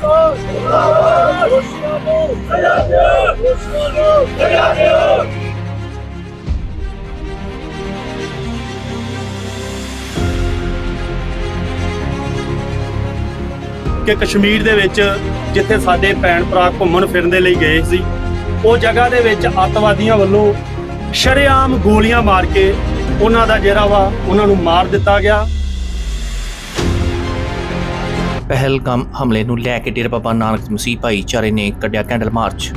ਕਿ ਕਸ਼ਮੀਰ ਦੇ ਵਿੱਚ ਜਿੱਥੇ ਸਾਡੇ ਭੈਣ ਭਰਾ ਘੁੰਮਣ ਫਿਰਨ ਦੇ ਲਈ ਗਏ ਸੀ, ਉਹ ਜਗ੍ਹਾ ਦੇ ਵਿੱਚ ਅੱਤਵਾਦੀਆਂ ਵੱਲੋਂ ਸ਼ਰੇਆਮ ਗੋਲੀਆਂ ਮਾਰ ਕੇ ਉਹਨਾਂ ਦਾ ਜਿਹੜਾ ਵਾ ਉਹਨਾਂ ਨੂੰ ਮਾਰ ਦਿੱਤਾ ਗਿਆ। ਪਹਿਲਗਾਮ ਹਮਲੇ ਨੂੰ ਲੈ ਕੇ ਡੇਰਾ ਬਾਬਾ ਨਾਨਕ ਮਸੀਹ ਭਾਈਚਾਰੇ ਨੇ ਕੱਢਿਆ ਕੈਂਡਲ ਮਾਰਚ।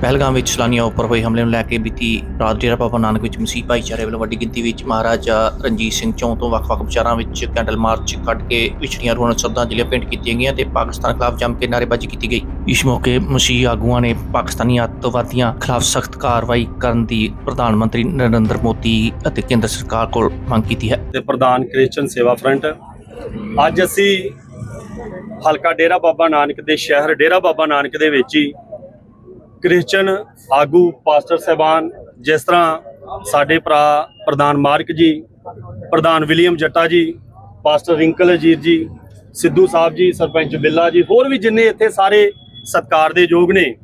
ਪਹਿਲਗਾਮ ਵਿੱਚ ਸਲਾਨੀਆਂ ਉੱਪਰ ਹੋਏ ਹਮਲੇ ਨੂੰ ਲੈ ਕੇ ਬੀਤੀ ਰਾਤ ਡੇਰਾ ਬਾਬਾ ਨਾਨਕ ਵਿੱਚ ਮਸੀਹ ਭਾਈਚਾਰੇ ਵੱਲੋਂ ਵੱਡੀ ਗਿਣਤੀ ਵਿੱਚ ਮਹਾਰਾਜਾ ਰਣਜੀਤ ਸਿੰਘ ਚੌਂ ਤੋਂ ਵੱਖ-ਵੱਖ ਵਿਚਾਰਾਂ ਵਿੱਚ ਕੈਂਡਲ ਮਾਰਚ ਕੱਢ ਕੇ ਵਿਛੜੀਆਂ ਰੂਹਾਂ ਸ਼ਰਧਾਂਜਲੀਆਂ ਭੇਂਟ ਕੀਤੀਆਂ ਗਈਆਂ ਤੇ ਪਾਕਿਸਤਾਨ ਖਿਲਾਫ ਜੰਮ ਕੇ ਨਾਅਰੇਬਾਜ਼ੀ ਕੀਤੀ ਗਈ। ਇਸ ਮੌਕੇ ਮਸੀਹ ਆਗੂਆਂ ਨੇ ਪਾਕਿਸਤਾਨੀ ਅੱਤਵਾਦੀਆਂ ਖਿਲਾਫ ਸਖਤ ਕਾਰਵਾਈ ਕਰਨ ਦੀ ਪ੍ਰਧਾਨ ਮੰਤਰੀ ਨਰਿੰਦਰ ਮੋਦੀ ਅਤੇ ਕੇਂਦਰ ਸਰਕਾਰ ਕੋਲ ਮੰਗ ਕੀਤੀ ਹੈ। ਤੇ ਪ੍ਰਧਾਨ ਕ੍ਰਿਸਚਨ ਸੇਵਾ ਫਰੰਟ ਅੱਜ ਅਸੀਂ ਹਲਕਾ ਡੇਰਾ ਬਾਬਾ ਨਾਨਕ ਦੇ ਸ਼ਹਿਰ ਡੇਰਾ ਬਾਬਾ ਨਾਨਕ ਦੇ ਵਿੱਚ ਹੀ ਕ੍ਰਿਸਚਨ ਆਗੂ ਪਾਸਟਰ ਸਹਿਬਾਨ ਜਿਸ ਤਰ੍ਹਾਂ ਸਾਡੇ ਭਰਾ ਪ੍ਰਧਾਨ ਮਾਰਕ ਜੀ, ਪ੍ਰਧਾਨ ਵਿਲੀਅਮ ਜੱਟਾ ਜੀ, ਪਾਸਟਰ ਰਿੰਕਲ ਅਜੀਤ ਜੀ, ਸਿੱਧੂ ਸਾਹਿਬ ਜੀ, ਸਰਪੰਚ ਬਿੱਲਾ ਜੀ, ਹੋਰ ਵੀ ਜਿੰਨੇ ਇੱਥੇ ਸਾਰੇ ਸਤਕਾਰ ਦੇ ਯੋਗ ਨੇ।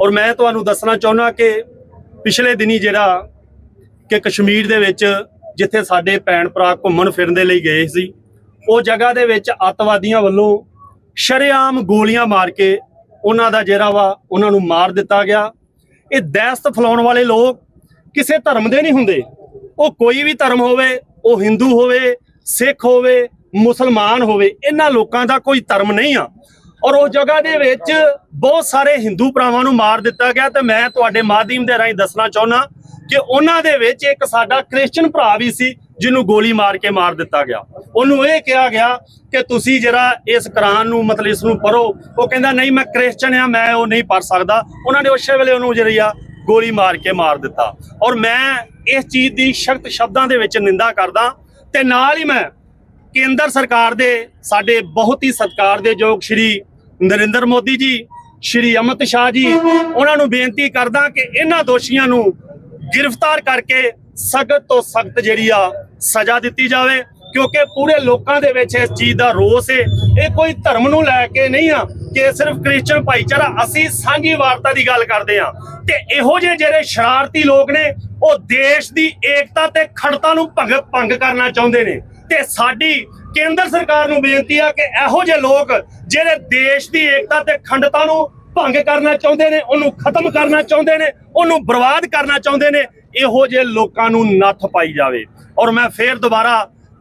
ਔਰ ਮੈਂ ਤੁਹਾਨੂੰ ਦੱਸਣਾ ਚਾਹੁੰਦਾ ਕਿ ਪਿਛਲੇ ਦਿਨੀ ਜਿਹੜਾ ਕਿ ਕਸ਼ਮੀਰ ਦੇ ਵਿੱਚ ਜਿੱਥੇ ਸਾਡੇ ਭੈਣ ਭਰਾ ਘੁੰਮਣ ਫਿਰਨ ਦੇ ਲਈ ਗਏ ਸੀ, ਉਹ ਜਗ੍ਹਾ ਦੇ ਵਿੱਚ ਅੱਤਵਾਦੀਆਂ ਵੱਲੋਂ ਸ਼ਰੇਆਮ ਗੋਲੀਆਂ ਮਾਰ ਕੇ ਉਹਨਾਂ ਦਾ ਜਿਹੜਾ ਵਾ, ਉਹਨਾਂ ਨੂੰ ਮਾਰ ਦਿੱਤਾ ਗਿਆ। ਇਹ ਦਹਿਸ਼ਤ ਫੈਲਾਉਣ ਵਾਲੇ ਲੋਕ ਕਿਸੇ ਧਰਮ ਦੇ ਨਹੀਂ ਹੁੰਦੇ। ਉਹ ਕੋਈ ਵੀ ਧਰਮ ਹੋਵੇ, ਉਹ ਹਿੰਦੂ ਹੋਵੇ, ਸਿੱਖ ਹੋਵੇ, ਮੁਸਲਮਾਨ ਹੋਵੇ, ਇਹਨਾਂ ਲੋਕਾਂ ਦਾ ਕੋਈ ਧਰਮ ਨਹੀਂ ਆ। ਔਰ ਉਹ ਜਗ੍ਹਾ ਦੇ ਵਿੱਚ ਬਹੁਤ ਸਾਰੇ ਹਿੰਦੂ ਭਰਾਵਾਂ ਨੂੰ ਮਾਰ ਦਿੱਤਾ ਗਿਆ ਤੇ ਮੈਂ ਤੁਹਾਡੇ ਮਾਧਿਅਮ ਦੇ ਰਾਹੀਂ ਦੱਸਣਾ ਚਾਹੁੰਦਾ ਕਿ ਉਹਨਾਂ ਦੇ ਵਿੱਚ ਇੱਕ ਸਾਡਾ ਕ੍ਰਿਸਚੀਅਨ ਭਰਾ ਵੀ ਸੀ ਜਿਹਨੂੰ ਗੋਲੀ ਮਾਰ ਕੇ ਮਾਰ ਦਿੱਤਾ ਗਿਆ। ਉਹਨੂੰ ਇਹ ਕਿਹਾ ਗਿਆ ਕਿ ਤੁਸੀਂ ਜਿਹੜਾ ਇਸ ਕੁਰਾਨ ਨੂੰ, ਮਤਲਬ ਇਸ ਨੂੰ ਪੜੋ ਉਹ ਕਹਿੰਦਾ, ਨਹੀਂ, ਮੈਂ ਕ੍ਰਿਸਚਨ ਆ ਮੈਂ ਉਹ ਨਹੀਂ ਪੜ ਸਕਦਾ। ਉਹਨਾਂ ਨੇ ਉਸੇ ਵੇਲੇ ਉਹਨੂੰ ਜਿਹੜੀ ਆ, ਗੋਲੀ ਮਾਰ ਕੇ ਮਾਰ ਦਿੱਤਾ। ਔਰ ਮੈਂ ਇਸ ਚੀਜ਼ ਦੀ ਸਖਤ ਸ਼ਬਦਾਂ ਦੇ ਵਿੱਚ ਨਿੰਦਾ ਕਰਦਾ ਤੇ ਨਾਲ ਹੀ ਮੈਂ ਕੇਂਦਰ ਸਰਕਾਰ ਦੇ, ਸਾਡੇ ਬਹੁਤ ਹੀ ਸਤਿਕਾਰ ਦੇ ਯੋਗ ਸ਼੍ਰੀ ਨਰਿੰਦਰ ਮੋਦੀ ਜੀ, ਸ਼੍ਰੀ ਅਮਿਤ ਸ਼ਾਹ ਜੀ, ਉਹਨਾਂ ਨੂੰ ਬੇਨਤੀ ਕਰਦਾ ਕਿ ਇਹਨਾਂ ਦੋਸ਼ੀਆਂ ਨੂੰ ਗ੍ਰਿਫਤਾਰ ਕਰਕੇ ਸਖਤ ਤੋਂ ਸਖਤ ਜਿਹੜੀ ਆ ਸਜ਼ਾ ਦਿੱਤੀ ਜਾਵੇ, ਕਿਉਂਕਿ ਪੂਰੇ ਲੋਕਾਂ ਦੇ ਵਿੱਚ ਇਸ ਚੀਜ਼ ਦਾ ਰੋਸ ਹੈ ਇਹ ਕੋਈ ਧਰਮ ਨੂੰ ਲੈ ਕੇ ਨਹੀਂ ਆ ਕਿ ਸਿਰਫ ਕ੍ਰਿਸਚਨ ਭਾਈਚਾਰਾ, ਅਸੀਂ ਸਾਂਝੀ ਵਾਰਤਾ ਦੀ ਗੱਲ ਕਰਦੇ ਆ। ਤੇ ਇਹੋ ਜਿਹੇ ਜਿਹੜੇ ਸ਼ਰਾਰਤੀ ਲੋਕ ਨੇ, ਉਹ ਦੇਸ਼ ਦੀ ਏਕਤਾ ਤੇ ਖੜਤਾ ਨੂੰ ਭੰਗ ਭੰਗ ਕਰਨਾ ਚਾਹੁੰਦੇ ਨੇ। ਤੇ ਸਾਡੀ ਕੇਂਦਰ ਸਰਕਾਰ ਨੂੰ ਬੇਨਤੀ ਆ ਕਿ ਇਹੋ ਜਿਹੇ ਲੋਕ, ਜਿਹੜੇ ਦੇਸ਼ ਦੀ ਏਕਤਾ ਤੇ ਖੰਡਤਾ ਨੂੰ ਭੰਗ ਕਰਨਾ ਚਾਹੁੰਦੇ ਨੇ, ਉਹਨੂੰ ਖਤਮ ਕਰਨਾ ਚਾਹੁੰਦੇ ਨੇ, ਉਹਨੂੰ ਬਰਬਾਦ ਕਰਨਾ ਚਾਹੁੰਦੇ ਨੇ, ਇਹੋ ਜਿਹੇ ਲੋਕਾਂ ਨੂੰ ਨੱਥ ਪਾਈ ਜਾਵੇ। ਔਰ ਮੈਂ ਫੇਰ ਦੁਬਾਰਾ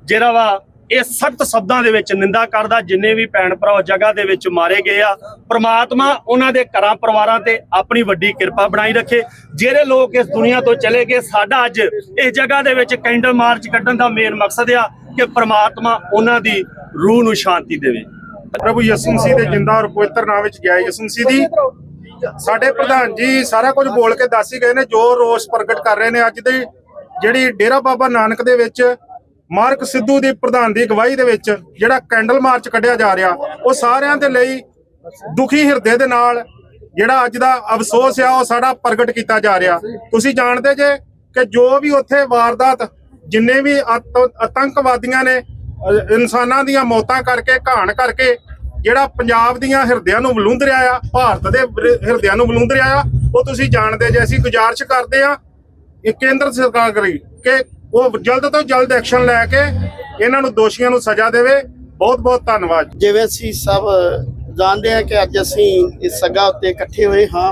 ਜਿਹੜਾ ਵਾ, ਇਹ ਸਖਤ ਸ਼ਬਦਾਂ ਦੇ ਵਿੱਚ ਨਿੰਦਾ ਕਰਦਾ, ਜਿੰਨੇ ਵੀ ਭੈਣ ਭਰਾ ਉਸ ਜਗ੍ਹਾ ਦੇ ਵਿੱਚ ਮਾਰੇ ਗਏ ਆ, ਪ੍ਰਮਾਤਮਾ ਉਹਨਾਂ ਦੇ ਘਰਾਂ ਪਰਿਵਾਰਾਂ ਤੇ ਆਪਣੀ ਵੱਡੀ ਕਿਰਪਾ ਬਣਾਈ ਰੱਖੇ। ਜਿਹੜੇ ਲੋਕ ਇਸ ਦੁਨੀਆ ਤੋਂ ਚਲੇ ਗਏ, ਸਾਡਾ ਅੱਜ ਇਸ ਜਗ੍ਹਾ ਦੇ ਵਿੱਚ ਕੈਂਡਲ ਮਾਰਚ ਕੱਢਣ ਦਾ ਮੇਨ ਮਕਸਦ ਆ ਕਿ ਪ੍ਰਮਾਤਮਾ ਉਹਨਾਂ ਦੀ ਰੂਹ ਨੂੰ ਸ਼ਾਂਤੀ ਦੇਵੇ। ਪ੍ਰਭੂ ਯਿਸੂ ਮਸੀਹ ਦੇ ਜਿੰਦਾ ਔਰ ਪਵਿੱਤਰ ਨਾਮ ਵਿੱਚ ਗਿਆ ਯਿਸੂ ਮਸੀਹ ਦੀ ਸਾਡੇ ਪ੍ਰਧਾਨ ਜੀ ਸਾਰਾ ਕੁਝ ਬੋਲ ਕੇ ਦੱਸ ਹੀ ਗਏ ਨੇ, ਜੋ ਰੋਸ ਪ੍ਰਗਟ ਕਰ ਰਹੇ ਨੇ ਅੱਜ ਦੀ ਜਿਹੜੀ ਡੇਰਾ ਬਾਬਾ ਨਾਨਕ ਦੇ ਵਿੱਚ ਮਾਰਕ ਸਿੱਧੂ ਦੀ ਪ੍ਰਧਾਨ ਦੀ ਅਗਵਾਈ ਦੇ ਵਿੱਚ ਜਿਹੜਾ ਕੈਂਡਲ ਮਾਰਚ ਕੱਢਿਆ ਜਾ ਰਿਹਾ, ਉਹ ਸਾਰਿਆਂ ਦੇ ਲਈ ਦੁਖੀ ਹਿਰਦੇ ਦੇ ਨਾਲ ਜਿਹੜਾ ਅੱਜ ਦਾ ਅਫਸੋਸ ਆ, ਉਹ ਸਾਡਾ ਪ੍ਰਗਟ ਕੀਤਾ ਜਾ ਰਿਹਾ। ਤੁਸੀਂ ਜਾਣਦੇ ਜੇ ਕਿ ਜੋ ਵੀ ਉੱਥੇ ਵਾਰਦਾਤ, ਜਿੰਨੇ ਵੀ ਅੱਤ- ਆਤੰਕਵਾਦੀਆਂ ਨੇ ਇਨਸਾਨਾਂ ਦੀਆਂ ਮੌਤਾਂ ਕਰਕੇ, ਘਾਣ ਕਰਕੇ ਜਿਹੜਾ ਪੰਜਾਬ ਦੀਆਂ ਹਿਰਦਿਆਂ ਨੂੰ ਬਲੂੰਦ ਰਿਹਾ ਆ, ਭਾਰਤ ਦੇ ਹਿਰਦਿਆਂ ਨੂੰ ਬਲੂੰਦ ਰਿਹਾ ਆ, ਉਹ ਤੁਸੀਂ ਜਾਣਦੇ ਜੇ, ਅਸੀਂ ਗੁਜ਼ਾਰਿਸ਼ ਕਰਦੇ ਆ ਇਹ ਕੇਂਦਰ ਸਰਕਾਰ ਕਰੀ ਕਿ ਉਹ ਜਲਦ ਤੋਂ ਜਲਦ ਐਕਸ਼ਨ ਲੈ ਕੇ ਇਹਨਾਂ ਨੂੰ ਦੋਸ਼ੀਆਂ ਨੂੰ ਸਜ਼ਾ ਦੇਵੇ। ਬਹੁਤ ਬਹੁਤ ਧੰਨਵਾਦ ਜਿਵੇਂ ਅਸੀਂ ਸਭ ਜਾਣਦੇ ਹਾਂ ਕਿ ਅੱਜ ਅਸੀਂ ਇਸ ਸਗਾ ਉੱਤੇ ਇਕੱਠੇ ਹੋਏ ਹਾਂ।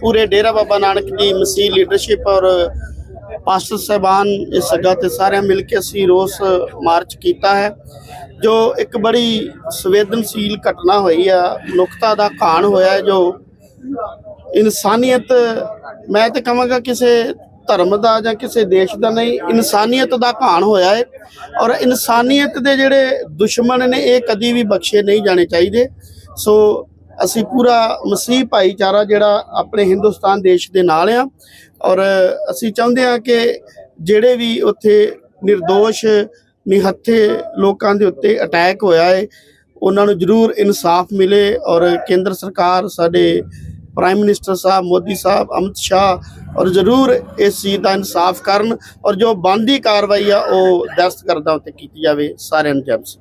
ਪੂਰੇ ਡੇਰਾ ਬਾਬਾ ਨਾਨਕ ਦੀ ਮਸੀਹ ਲੀਡਰਸ਼ਿਪ ਔਰ ਪਾਸਟਰ ਸਾਹਿਬਾਨ ਇਸ ਸਗਾ ਤੇ ਸਾਰਿਆਂ ਮਿਲ ਕੇ ਅਸੀਂ ਰੋਸ ਮਾਰਚ ਕੀਤਾ ਹੈ, ਜੋ ਇੱਕ ਬੜੀ ਸੰਵੇਦਨਸ਼ੀਲ ਘਟਨਾ ਹੋਈ ਆ, ਮਨੁੱਖਤਾ ਦਾ ਘਾਣ ਹੋਇਆ ਹੈ, ਜੋ ਇਨਸਾਨੀਅਤ, ਮੈਂ ਤੇ ਕਹਾਂਗਾ ਕਿਸੇ ਧਰਮ ਦਾ ਜਾਂ ਕਿਸੇ ਦੇਸ਼ ਦਾ ਨਹੀਂ, ਇਨਸਾਨੀਅਤ ਦਾ ਘਾਣ ਹੋਇਆ ਹੈ ਔਰ ਇਨਸਾਨੀਅਤ ਦੇ ਜਿਹੜੇ ਦੁਸ਼ਮਣ ਨੇ, ਇਹ ਕਦੀ ਵੀ ਬਖਸ਼ੇ ਨਹੀਂ ਜਾਣੇ ਚਾਹੀਦੇ। ਸੋ ਅਸੀਂ ਪੂਰਾ ਮਸੀਹ ਭਾਈਚਾਰਾ ਜਿਹੜਾ ਆਪਣੇ ਹਿੰਦੁਸਤਾਨ ਦੇਸ਼ ਦੇ ਨਾਲ ਆ। ਔਰ ਅਸੀਂ ਚਾਹੁੰਦੇ ਹਾਂ ਕਿ ਜਿਹੜੇ ਵੀ ਉੱਥੇ નિર્ਦੋਸ਼ ਨਿਹੱਥੇ ਲੋਕਾਂ ਦੇ ਉੱਤੇ ਅਟੈਕ ਹੋਇਆ ਹੈ ਉਹਨਾਂ ਨੂੰ ਜ਼ਰੂਰ ਇਨਸਾਫ ਮਿਲੇ। ਔਰ ਕੇਂਦਰ ਸਰਕਾਰ, ਸਾਡੇ ਪ੍ਰਾਈਮ ਮਿਨਿਸਟਰ ਸਾਹਿਬ, ਮੋਦੀ ਸਾਹਿਬ, ਅਮਿਤ ਸ਼ਾਹ, ਔਰ ਜ਼ਰੂਰ ਇਸ ਚੀਜ਼ ਦਾ ਇਨਸਾਫ ਕਰਨ। ਔਰ ਜੋ ਬਣਦੀ ਕਾਰਵਾਈ ਆ, ਉਹ ਦਸਤਗਰਦਾਂ ਉੱਤੇ ਕੀਤੀ ਜਾਵੇ। ਸਾਰਿਆਂ ਨੂੰ ਜੈ ਮਸੀਹ।